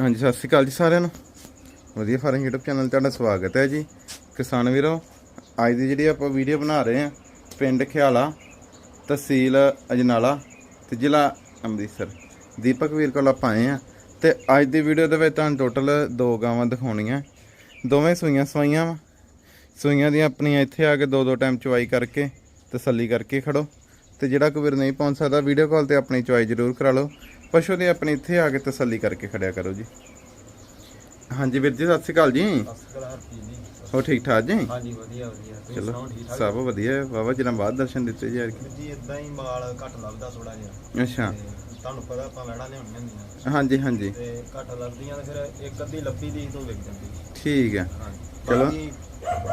ਹਾਂਜੀ, ਸਤਿ ਸ਼੍ਰੀ ਅਕਾਲ ਜੀ ਸਾਰਿਆਂ ਨੂੰ। ਵਧੀਆ ਫਾਰਮ YouTube ਚੈਨਲ 'ਤੇ ਤੁਹਾਡਾ ਸਵਾਗਤ ਹੈ ਜੀ। ਕਿਸਾਨ ਵੀਰੋ, ਅੱਜ ਦੀ ਜਿਹੜੀ ਆਪਾਂ ਵੀਡੀਓ ਬਣਾ ਰਹੇ ਹਾਂ, ਪਿੰਡ ਖਿਆਲਾ, ਤਹਿਸੀਲ ਅਜਨਾਲਾ ਤੇ ਜ਼ਿਲ੍ਹਾ ਅੰਮ੍ਰਿਤਸਰ। ਦੀਪਕ ਵੀਰ ਕੋਲ ਆਪਾਂ ਆਏ ਆ ਤੇ ਅੱਜ ਦੀ ਵੀਡੀਓ ਦੇ ਵਿੱਚ ਤੁਹਾਨੂੰ ਟੋਟਲ ਦੋ ਗਾਵਾਂ ਦਿਖਾਉਣੀਆਂ। ਦੋਵੇਂ ਸੂਈਆਂ ਸਵਾਈਆਂ ਵਾ। ਸੂਈਆਂ ਦੀਆਂ ਆਪਣੀਆਂ ਇੱਥੇ ਆ ਕੇ ਦੋ ਦੋ ਟਾਈਮ ਚੁਆਈ ਕਰਕੇ ਤਸੱਲੀ ਕਰਕੇ ਖੜੋ। ਤੇ ਜਿਹੜਾ ਕੋਈ ਵੀਰ ਨਹੀਂ ਪਹੁੰਚ ਸਕਦਾ ਵੀਡੀਓ ਕਾਲ ਤੇ ਆਪਣੀ ਚੁਆਈ ਜ਼ਰੂਰ ਕਰਾ ਲਓ। ਪਸ਼ੂ ਦੀ ਆਪਣੀ ਇੱਥੇ ਆ ਕੇ ਤਸੱਲੀ ਕਰਕੇ ਖੜਿਆ ਕਰੋ ਜੀ। ਹਾਂਜੀ ਵੀਰ ਜੀ ਸਤਿ ਸ਼੍ਰੀ ਅਕਾਲ ਜੀ। ਹੋ ਠੀਕ ਠਾਕ ਜੀ? ਹਾਂਜੀ ਵਧੀਆ ਵਧੀਆ। ਚਲੋ ਸਭ ਵਧੀਆ। ਬਾਬਾ ਜੀ ਬਾਅਦ ਦਰਸ਼ਨ ਦਿੱਤੇ ਜੀ ਯਾਰ। ਜੀ ਇਦਾਂ ਹੀ ਮਾਲ ਘੱਟ ਲੱਭਦਾ ਥੋੜਾ ਜਿਹਾ। ਅੱਛਾ। ਤੇ ਤੁਹਾਨੂੰ ਪਤਾ ਆਪਾਂ ਵੜਾ ਲਿਆਉਣੀਆਂ ਹੁੰਦੀਆਂ ਹਾਂਜੀ ਹਾਂਜੀ। ਤੇ ਘੱਟ ਲੱਭਦੀਆਂ ਤੇ ਫਿਰ ਇੱਕ ਅੱਧੀ ਲੱਭੀ ਦੀ ਤੋਂ ਵਿਕ ਜਾਂਦੀ। ਠੀਕ ਹੈ। ਚਲੋ।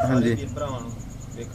ਹਾਂਜੀ। ਭਰਾਵਾਂ ਨੂੰ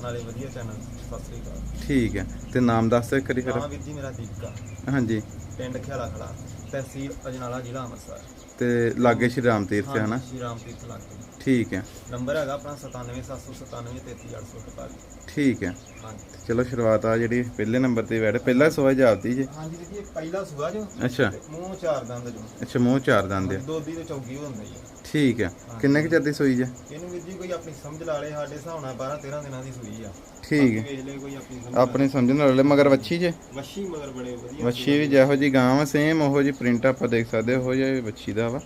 ਵਾਲੇ ਵਧੀਆ ਚੈਨਲ ਸਤਿ ਸ੍ਰੀ ਅਕਾਲ। ਠੀਕ ਹੈ। ਤੇ ਨਾਮ ਦੱਸ ਦਿਓ ਇੱਕ ਵਾਰੀ ਫਿਰ। ਨਾਮ ਵੀਰ ਜੀ ਮੇਰਾ ਦੀਪਕਾ। ਹਾਂਜੀ। ਪਿੰਡ ਖਿਆਲਾ ਖੜਾ ਤਹਿਸੀਲ ਅਜਨਾਲਾ ਜ਼ਿਲ੍ਹਾ ਅੰਮ੍ਰਿਤਸਰ। ਤੇ ਲਾਗੇ ਸ਼੍ਰੀ ਰਾਮ ਤੀਰਥ ਹੈ ਹਨਾ ਸ਼੍ਰੀ ਰਾਮ ਤੀਰਥ ਲਾਗੇ। ਠੀਕ ਹੈ। ਨੰਬਰ ਹੈਗਾ ਆਪਣਾ 97797 ਠੀਕ ਹੈ। ਹਾਂਜੀ। ਚਲੋ ਸ਼ੁਰੂਆਤ ਆ ਜਿਹੜੀ ਪਹਿਲੇ ਨੰਬਰ ਤੇ ਬੈਠੇ ਪਹਿਲਾ ਸੋਆ ਜਾਪਦੀ ਜੀ। ਹਾਂਜੀ ਜੀ ਇਹ ਪਹਿਲਾ ਸੁਗਾ ਜੋ। ਅੱਛਾ। ਤੇ ਮੂੰਹ ਚਾਰ ਦੰਦ ਜੋ। ਅੱਛਾ ਮੂੰਹ ਚਾਰ ਦੰਦ ਆ। ਦੋਦੀ ਤੇ ਚੌਗੀ ਹੁੰਦਾ ਹੀ ਆ। ਠੀਕ ਹੈ। ਕਿੰਨੇ ਕੁ ਚਿਰ ਦੀ ਸੂਈ ਜੀ? ਇਹਨੂੰ ਵੀਰ ਜੀ ਕੋਈ ਆਪਣੀ ਸਮਝ ਲਾ ਲੇ ਸਾਡੇ ਹਿਸਾਬ ਨਾਲ 12 13 ਦਿਨਾਂ ਦੀ ਸੂਈ ਆ। ਠੀਕ ਹੈ। ਵੇਚ ਲੈ ਕੋਈ ਆਪਣੀ ਸਮਝ ਆਪਣੀ ਸਮਝਣ ਵਾਲੇ ਮਗਰ ਵੱਛੀ ਜੇ? ਵੱਛੀ ਮਗਰ ਬੜੇ ਵਧੀਆ ਵੱਛੀ ਵੀ ਜਿਹੋ ਜੀ ਗਾਂ ਸੇਮ ਉਹੋ ਜੀ ਪ੍ਰਿੰਟ ਆਪਾਂ ਦੇਖ ਸਕਦੇ ਉਹੋ ਜਿਹਾ ਵੱਛੀ ਦਾ ਵਾ।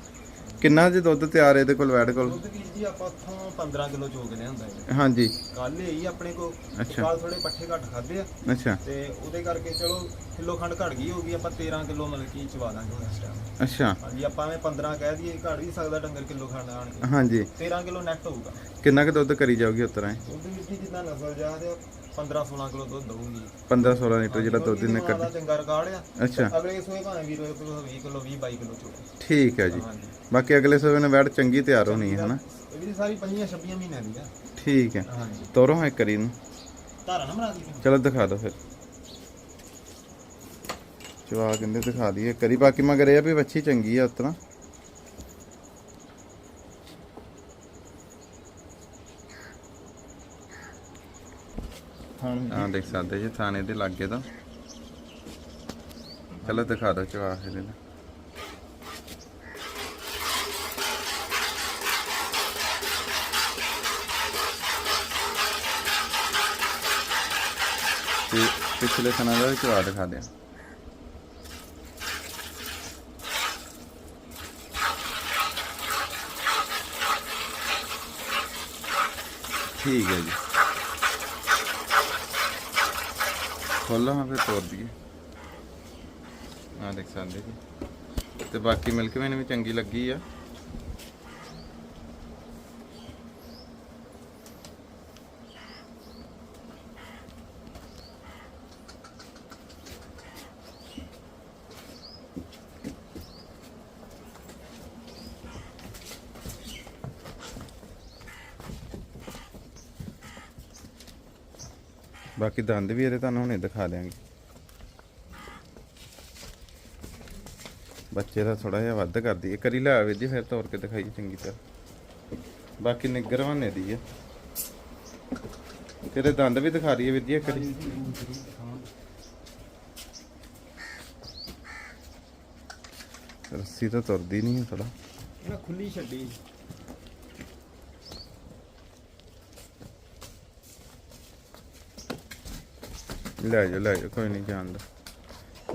ਕਿੰਨਾ ਜੀ ਦੁੱਧ ਤਿਆਰ ਇਹਦੇ ਕੋਲ ਵੈੜ ਕੋਲ? ਦੁੱਧ ਵੀਰ ਜੀ ਆਪਾਂ ਉੱਥੋਂ 15 ਕਿਲੋ ਚੋਕ ਲਿਆਂਦਾ ਹੈ। ਹਾਂਜੀ। ਕੱਲ ਹੀ ਆਪਣੇ ਕੋ ਅੱਛਾ। ਕੱਲ ਥੋੜੇ ਪੱਠੇ ਘੱਟ ਖਾਦੇ ਆ। ਅੱਛਾ। ਤੇ ਉਹਦੇ ਕਰਕੇ ਚਲੋ ਕਿਲੋ ਖੰਡ ਘਟ ਗਈ ਹੋਗੀ ਆਪਾਂ 13 ਕਿਲੋ ਮਤਲਬ ਕੀ ਚਵਾ ਦਾਂਗੇ ਹੁਣ ਇਸ ਟਾਈਮ ਅੱਛਾ। ਹਾਂਜੀ ਆਪਾਂ ਐਵੇਂ 15 ਕਹਿ ਦਈਏ ਘਟ ਵੀ ਸਕਦਾ ਡੰਗਰ ਕਿਲੋ ਖੰਡ ਆਣ ਕੇ। ਹਾਂਜੀ। 13 ਕਿਲੋ ਨੈਟ ਹੋਊਗਾ। ਕਿੰਨਾ ਕੁ ਦੁੱਧ ਕਰੀ ਜਾਊਗੀ ਉਤਰਾਂ ਦੁੱਧ ਵੀਰ ਜੀ ਜਿੱਦਾਂ ਨਸਲ ਜਾ ਤੇ 15 16 ਕਿਲੋ ਦੁੱਧ ਦਊਗੀ। 15 16 ਲੀਟਰ ਜਿਹੜਾ ਦੁੱਧ ਇਹਨੇ ਕੱਢ ਕੱਢ ਚੰਗਾ ਰਿਕਾਰਡ ਆ। ਅੱਛਾ। ਅਗਲੇ ਸੂਏ ਭਾਵੇਂ ਵੀਰ 20 ਕਿਲੋ 20 22 ਕਿਲੋ ਚੋਲੇ ਠੀਕ ਹੈ ਜੀ। ਹਾਂਜੀ। ਬਾਕੀ ਅਗਲੇ ਸਵੇਰ ਨੂੰ ਵੈੜ ਚੰਗੀ ਤਿਆਰ ਹੋਣੀ ਹੈ ਹਨਾ? ਇਹ ਵੀ ਸਾਰੀ 25 26 ਮਹੀਨਿਆਂ ਦੀ ਆ। ਠੀਕ ਹੈ। ਹਾਂਜੀ। ਤੋਰੋ ਹਾਂ ਇੱਕ ਕਰੀ ਨੂੰ ਧਾਰਾ ਨਾ ਬਣਾ ਦੀ ਚਲੋ ਦਿਖਾ ਦਿਓ ਫਿਰ। ਚਵਾ ਕਹਿੰਦੇ ਦਿਖਾ ਦਈਏ ਕਰੀ ਬਾਕੀ ਮਗਰ ਇਹ ਆ ਵੀ ਵੱਛੀ ਚੰਗੀ ਆ ਉਤਰਾ ਹਾਂ ਆ ਦੇਖ ਸਕਦੇ ਜੀ ਥਾਣੇ ਦੇ ਲਾਗੇ ਦਾ ਚਲੋ, ਦਿਖਾ ਦਿਓ ਚਵਾ ਫਿਰ ਇਹਦਾ। ਤੇ ਪਿਛਲੇ ਥਾਣਾ ਦਾ ਵੀ ਚਵਾ ਦਿਖਾ ਦਿਆਂ ਠੀਕ ਹੈ ਜੀ। ਖੋਲਾਂ, ਫਿਰ ਤੋੜ ਦਈਏ। ਆ ਦੇਖ ਸਕਦੇ ਜੀ। ਤੇ ਬਾਕੀ ਮਿਲਕ ਵੇਨ ਵੀ ਚੰਗੀ ਲੱਗੀ ਆ। ਬਾਕੀ ਦੰਦ ਵੀ ਇਹਦੇ ਤੁਹਾਨੂੰ ਹੁਣੇ ਦਿਖਾ ਦਿਆਂਗੇ। ਬੱਚੇ ਦਾ ਥੋੜਾ ਜਿਹਾ ਵੱਧ ਕਰਦੀ। ਹੈ ਕਰੀ ਲੈ ਜੀ, ਫਿਰ ਤੋੜ ਕੇ ਦਿਖਾਈ ਚੰਗੀ ਤਰ੍ਹਾਂ। ਬਾਕੀ ਨਿੱਗਰ ਵਾਨੇ ਦੀ ਆ। ਤੇਰੇ ਦੰਦ ਵੀ ਦਿਖਾ ਰਹੀ ਹੈ ਵੀਰ ਜੀ ਰੱਸੀ ਤਾਂ ਤੁਰਦੀ ਨਹੀਂ ਥੋੜਾ ਇਹਨਾਂ ਖੁੱਲੀ ਛੱਡੀ। ਲੈ ਜਾ ਲੈ ਜਾ ਕੋਈ ਨਹੀਂ ਜਾਣਦਾ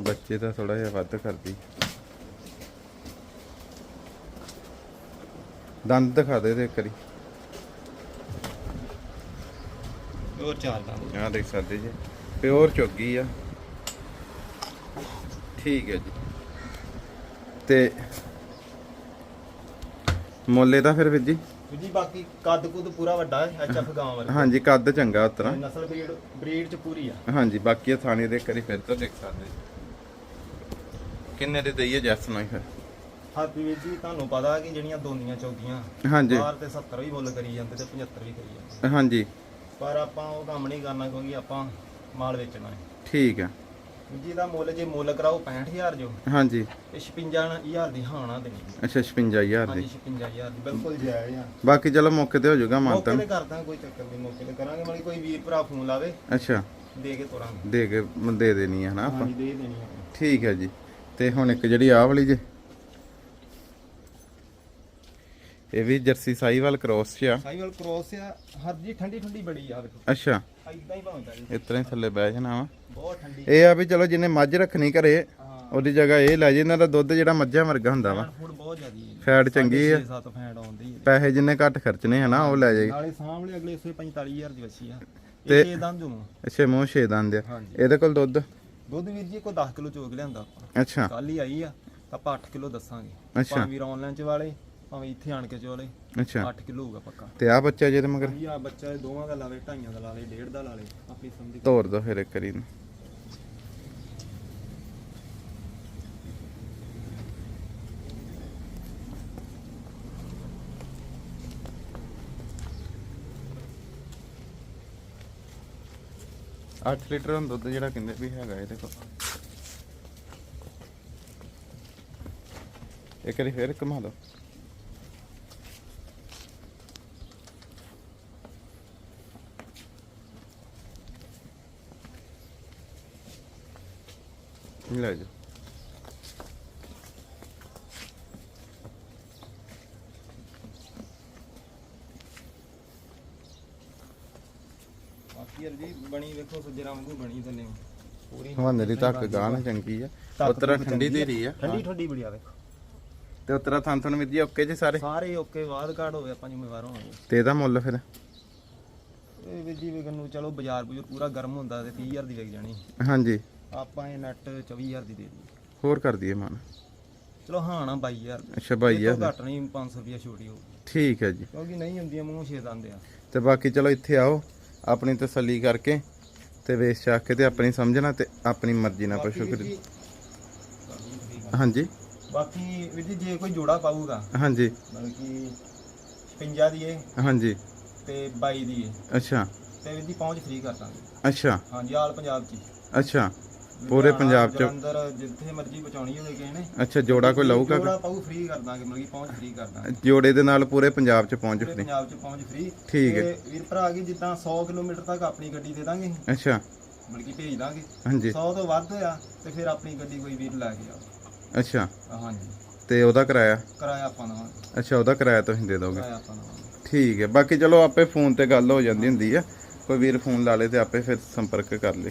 ਬੱਚੇ ਤਾਂ ਥੋੜਾ ਜਿਹਾ ਵੱਧ ਕਰਦੀ। ਦੰਦ ਦਿਖਾ ਦੇ ਦੇ ਇੱਕ ਵਾਰੀ। ਹੋਰ ਚਾਰ ਦੰਦ। ਆਹ ਦੇਖ ਸਕਦੇ ਜੀ। ਪਿਓਰ ਚੁੱਗੀ ਆ। ਠੀਕ ਹੈ ਜੀ। ਤੇ ਮੁੱਲੇ ਦਾ ਫਿਰ ਵੀਰ ਜੀ? ਜੀ ਬਾਕੀ ਕੱਦ ਕੁੱਦ ਪੂਰਾ ਵੱਡਾ ਹੈ ਐਚਐਫ ਗਾਂ ਵਰਗਾ। ਹਾਂਜੀ ਕੱਦ ਚੰਗਾ ਉਤਰਾ ਨਸਲ ਬਰੀਡ ਬਰੀਡ ਚ ਪੂਰੀ ਆ। ਹਾਂਜੀ ਬਾਕੀ ਇਹ ਥਾਣੇ ਦੇ ਕਰੀ ਫਿਰ ਤਾਂ ਦੇਖ ਸਕਦੇ। ਕਿੰਨੇ ਦੇ ਦਈਏ ਜੈਸ ਨਾਲ ਫਿਰ? ਹਾਪੀ ਵੀਰ ਜੀ ਤੁਹਾਨੂੰ ਪਤਾ ਕਿ ਜਿਹੜੀਆਂ ਦੋਨੀਆਂ ਚੌਕੀਆਂ ਹਾਂਜੀ। ਬਾਹਰ ਤੇ 70 ਵੀ ਮੁੱਲ ਕਰੀ ਜਾਂਦੇ ਤੇ 75 ਵੀ ਕਰੀ ਜਾਂਦੇ। ਹਾਂਜੀ। ਪਰ ਆਪਾਂ ਉਹ ਕੰਮ ਨਹੀਂ ਕਰਨਾ ਕਿਉਂਕਿ ਆਪਾਂ ਮਾਲ ਵੇਚਣਾ ਹੈ। ਠੀਕ ਹੈ। ਵੀਰ ਜੀ ਦਾ ਮੁੱਲ ਜੇ ਮੁੱਲ ਕਰਾਓ 65000 ਜੋ। ਹਾਂਜੀ। ਤੇ 56000 ਦੀ ਹਾਣਾ ਦੇਣੀ। ਅੱਛਾ 56000 ਹਾਂਜੀ ਦੀ 56000 ਦੀ ਬਿਲਕੁਲ ਜਾਇਜ਼ ਆ। ਬਾਕੀ ਚਲੋ ਮੌਕੇ ਤੇ ਹੋ ਜਾਊਗਾ ਮੌਕੇ ਮਾਨਤਨ ਤੇ ਕਰਦਾ ਕੋਈ ਚੱਕਰ ਨਹੀਂ ਮੌਕੇ ਤੇ ਕਰਾਂਗੇ। ਮਤਲਬ ਕੋਈ ਵੀਰ ਭਰਾ ਫੋਨ ਲਾਵੇ ਅੱਛਾ। ਦੇ ਕੇ ਤੋਰਾਂਗੇ। ਦੇ ਕੇ ਦੇ ਦੇਣੀ ਹੈ ਹਨਾ ਆਪਾਂ। ਹਾਂਜੀ ਦੇ ਦੇਣੀ ਆ। ਠੀਕ ਹੈ ਜੀ। ਤੇ ਹੁਣ ਇੱਕ ਜਿਹੜੀ ਆਹ ਵਾਲੀ ਜੇ ਇਹ ਵੀ ਜਰਸੀ ਸਾਈਵਾਲ ਕ੍ਰੋਸ 'ਚ ਆ ਸਾਈਵਲ ਕ੍ਰੋਸ ਆ ਹਰ ਜੀ ਠੰਡੀ ਠੰਡੀ ਬੜੀ ਆ ਵੇਖੋ ਅੱਛਾ। ਇਦਾਂ ਹੀ ਭਾਵੇਂ ਜੀ ਇਸ ਤਰ੍ਹਾਂ ਹੀ ਥੱਲੇ ਬਹਿ ਜਾਣਾ ਵਾ। ਬਹੁਤ ਠੰਡੀ। ਇਹ ਆ ਵੀ ਚਲੋ ਜਿਹਨੇ ਮੱਝ ਰੱਖਣੀ ਘਰੇ ਹਾਂ। ਉਹਦੀ ਜਗ੍ਹਾ ਇਹ ਲੈ ਜੇ ਇਹਨਾਂ ਦਾ ਦੁੱਧ ਜਿਹੜਾ ਮੱਝਾਂ ਵਰਗਾ ਹੁੰਦਾ ਵਾ। ਫੂਡ ਬਹੁਤ ਜ਼ਿਆਦੀ ਹੈ ਫੈਟ ਚੰਗੀ ਆ। 6-7 ਫੈਂਡ ਆਉਂਦੀ ਹੈ ਪੈਸੇ ਜਿੰਨੇ ਘੱਟ ਖਰਚਣੇ ਹਨਾ ਉਹ ਲੈ ਜਾਏਗੀ ਨਾਲੇ ਸਾਹਮਣੇ ਅਗਲੇ ਸੇ 45000 ਦੀ ਵੱਛੀ ਆ। ਤੇ- ਇਹ ਦੰਦ ਨੂੰ ਅੱਛਾ ਮੂੰਹ ਛੇ ਦੰਦ ਆ। ਇਹਦੇ ਕੋਲ ਦੁੱਧ? ਦੁੱਧ ਵੀਰ ਜੀ ਕੋਈ 10 ਕਿਲੋ ਚੋਗ ਲਿਆਂਦਾ ਅੱਛਾ। ਕੱਲ ਹੀ ਆਈ ਆ ਤਾਂ ਆਪਾਂ 8 ਕਿਲੋ ਦੱਸਾਂਗੇ। ਅੱਛਾ। ਵੀਰ ਆਨਲਾਈਨ ਚ ਵਾਲੇ ਭਾਵੇਂ ਇੱਥੇ ਆਣ ਕੇ ਚੋਲੇ। ਅੱਛਾ। 8 ਕਿਲੋ ਹੋਊਗਾ ਪੱਕਾ। ਤੇ ਆ ਬੱਚਾ ਜਿਹਦੇ ਮਗਰ? ਹਾਂਜੀ ਆ ਬੱਚਾ ਇਹ ਦੋਵਾਂ ਦਾ ਲਾਵੇ ਢਾਈਆਂ ਦਾ ਲਾ ਲੇ ਡੇਢ ਦਾ ਲਾ ਲੇ ਆਪਣੀ ਸਮਝ ਤੋੜ ਦੋ ਫਿਰ ਇੱਕ ਵਾਰੀ ਨੂੰ ਅੱਠ ਲੀਟਰ ਹੁੰਦਾ ਦੁੱਧ ਜਿਹੜਾ ਕਹਿੰਦੇ ਵੀ ਹੈਗਾ ਇਹਦੇ ਕੋਲ। ਇੱਕ ਵਾਰੀ ਫੇਰ ਘੁਮਾ ਦੋ। ਲੈ ਜਾ। ਬਾਕੀ ਯਾਰ ਜੀ ਬਣੀ ਵੇਖੋ ਸੁਜਰਾ ਵਾਂਗੂ ਬਣੀ ਥੱਲੇ ਪੂਰੀ ਹਵਾਨੇ ਦੀ ਧੱਕ ਗਾਂ ਨਾ ਚੰਗੀ ਆ। ਉਤਰਾ ਠੰਡੀ ਦੀ ਰਹੀ ਆ। ਠੰਡੀ ਠੰਡੀ ਬੜੀ ਆ ਵੇਖੋ। ਤੇ ਉਤਰਾ ਥਾਂ ਥਣ ਮਿੱਦੀ ਓਕੇ ਜੀ ਸਾਰੇ? ਸਾਰੇ ਓਕੇ ਬਾਅਦ ਕਾਰਡ ਹੋਵੇ ਆਪਾਂ ਜ਼ਿੰਮੇਵਾਰ ਹੋਵਾਂਗੇ ਤੇ ਇਹਦਾ ਮੁੱਲ ਫਿਰ? ਇਹ ਵੀ ਜੀ ਵੇਖਣ ਨੂੰ ਚਲੋ ਬਾਜ਼ਾਰ ਬੁਜਰ ਪੂਰਾ ਗਰਮ ਹੁੰਦਾ ਤੇ 30000 ਦੀ ਵਿਕ ਜਾਣੀ। ਹਾਂਜੀ। ਆਪਾਂ ਇਹ ਨੈਟ 24000 ਦੀ ਦੇ ਦਈਏ। ਹੋਰ ਕਰ ਦਈਏ ਮਨ। ਚਲੋ ਹਾਂ ਨਾ 22000 ਅੱਛਾ ਭਾਈ ਆ ਇਹ ਤੋਂ ਘੱਟ ਨਹੀਂ 500 ਰੁਪਏ ਛੋਟੀ ਹੋਊ। ਠੀਕ ਹੈ ਜੀ। ਕਿਉਂਕਿ ਨਹੀਂ ਹੁੰਦੀਆਂ ਮੂੰਹ ਛੇ ਦੰਦ ਆ। ਤੇ ਬਾਕੀ ਚਲੋ ਇੱਥੇ ਆਓ ਆਪਣੀ ਤਸੱਲੀ ਕਰਕੇ ਤੇ ਵੇਚ ਚੱਕ ਕੇ ਤੇ ਆਪਣੀ ਸਮਝਣਾ ਤੇ ਆਪਣੀ ਮਰਜ਼ੀ ਨਾਲ ਪਸ਼ੂ ਬਾਕੀ ਖਰੀਦ ਵੀਰ ਜੀ- ਹਾਂਜੀ। ਬਾਕੀ ਵੀਰ ਜੀ ਜੇ ਕੋਈ ਜੋੜਾ ਪਾਊਗਾ ਹਾਂਜੀ। ਮਤਲਬ ਕਿ 56 ਦੀ ਏ ਹਾਂਜੀ। ਤੇ 22 ਦੀ ਏ। ਅੱਛਾ। ਤੇ ਵੀਰ ਜੀ ਪਹੁੰਚ ਫ੍ਰੀ ਕਰ ਦਾਂਗੇ। ਅੱਛਾ। ਹਾਂਜੀ ਆਲ ਪੰਜਾਬ ਚ ਹੀ। ਅੱਛਾ। ਪੂਰੇ ਪੰਜਾਬ ਚ ਜਲੰਧਰ ਜਿੱਥੇ ਮਰਜ਼ੀ ਪਹੁੰਚਾਉਣੀ ਹੋਵੇ ਕਿਸੇ ਨੇ। ਅੱਛਾ ਜੋੜਾ ਕੋਈ ਲਊਗਾ ਜੋੜਾ ਪਾਊ ਫ੍ਰੀ ਕਰ ਦਾਂਗੇ ਮਤਲਬ ਕਿ ਪਹੁੰਚ ਫ੍ਰੀ ਕਰ ਦਾਂਗੇ। ਜੋੜੇ ਦੇ ਨਾਲ ਪੂਰੇ ਪੰਜਾਬ ਚ ਪਹੁੰਚ ਫਰੀ ਪੰਜਾਬ ਚ ਪਹੁੰਚ ਫ੍ਰੀ ਠੀਕ ਹੈ। ਤੇ ਵੀਰ ਭਰਾ ਕੀ ਜਿੱਦਾਂ 100 ਕਿਲੋਮੀਟਰ ਤੱਕ ਆਪਣੀ ਗੱਡੀ ਦੇ ਦਾਂਗੇ ਅੱਛਾ। ਮਤਲਬ ਕਿ ਭੇਜ ਦਾਂਗੇ। ਹਾਂਜੀ। 100 ਤੋਂ ਵੱਧ ਹੋਇਆ ਤੇ ਫਿਰ ਆਪਣੀ ਗੱਡੀ ਕੋਈ ਵੀਰ ਲੈ ਕੇ ਆਓ। ਅੱਛਾ। ਹਾਂਜੀ। ਤੇ ਉਹਦਾ ਕਿਰਾਇਆ? ਕਿਰਾਇਆ ਆਪਾਂ ਦਵਾਂਗੇ। ਅੱਛਾ ਉਹਦਾ ਕਿਰਾਇਆ ਤੁਸੀਂ ਦੇ ਦੋਗੇ। ਕਿਰਾਇਆ ਆਪਾਂ ਦਵਾਂਗੇ। ਠੀਕ ਹੈ। ਬਾਕੀ ਚਲੋ ਆਪੇ ਫੋਨ ਤੇ ਗੱਲ ਹੋ ਜਾਂਦੀ ਹੁੰਦੀ ਆ ਕੋਈ ਵੀਰ ਫੋਨ ਲਾ ਲੇ ਤੇ ਆਪੇ ਫਿਰ ਸੰਪਰਕ ਕਰ ਲੇ।